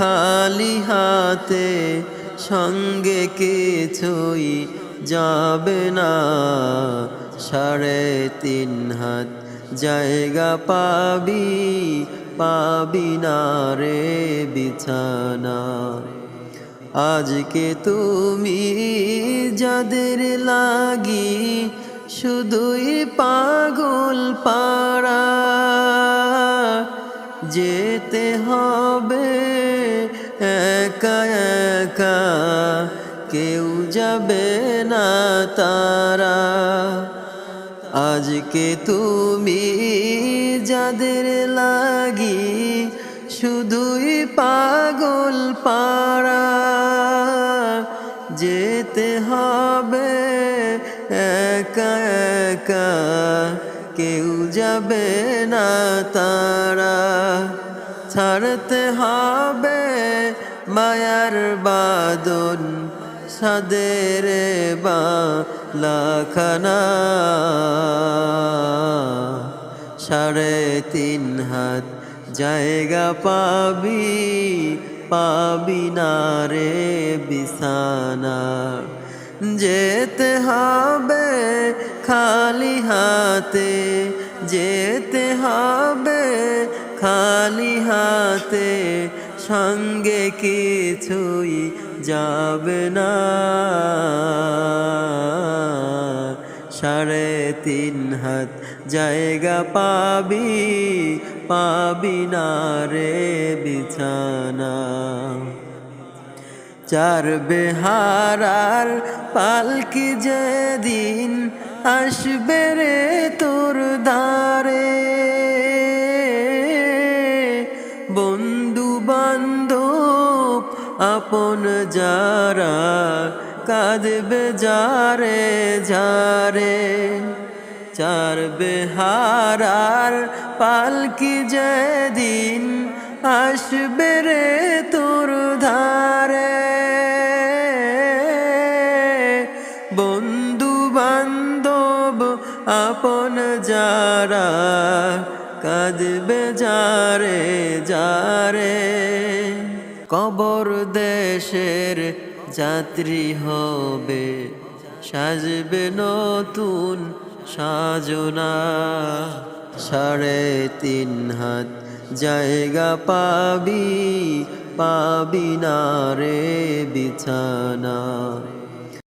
খালি হাতে সঙ্গে কিছুই যাবে না। সাড়ে তিন হাত জায়গা পাবি পাবি না রে বিছানা। আজকে তুমি যাদের লাগি শুধুই পাগল পাড়া, যেতে হবে একা একা কেউ যাবে না তারা। আজকে তুমি যাদের লাগি শুধুই পাগল পাড়া। যেতে হবে একা একা কেউ যাবে না তারা। ছাড়তে হবে মায়ার বাদন সাদের বা লাখানা সাড়ে তিন হাত জায়গা পাবি পাবি না রে বিছানা। যেতে হবে খালি হাতে, যেতে হবে খালি হাতে সঙ্গে কিছুই যাবে না। সাড়ে তিন হাত জায়গা পাবি পাবি না রে বিছানা। চার বেহারার পালকি যেদিন আসবে রে তোর আপন যারা কাঁদবে যারে যারে, চার বেহারার পালকি যেদিন আসবে রে তোর ধারে। বন্ধু বান্ধব আপন যারা কাঁদবে যারে যারে কবর দেশের যাত্রী হবে, সাজবে নতুন সাজনা। সাড়ে তিন হাত জায়গা পাবি পাবি না রে বিছানা।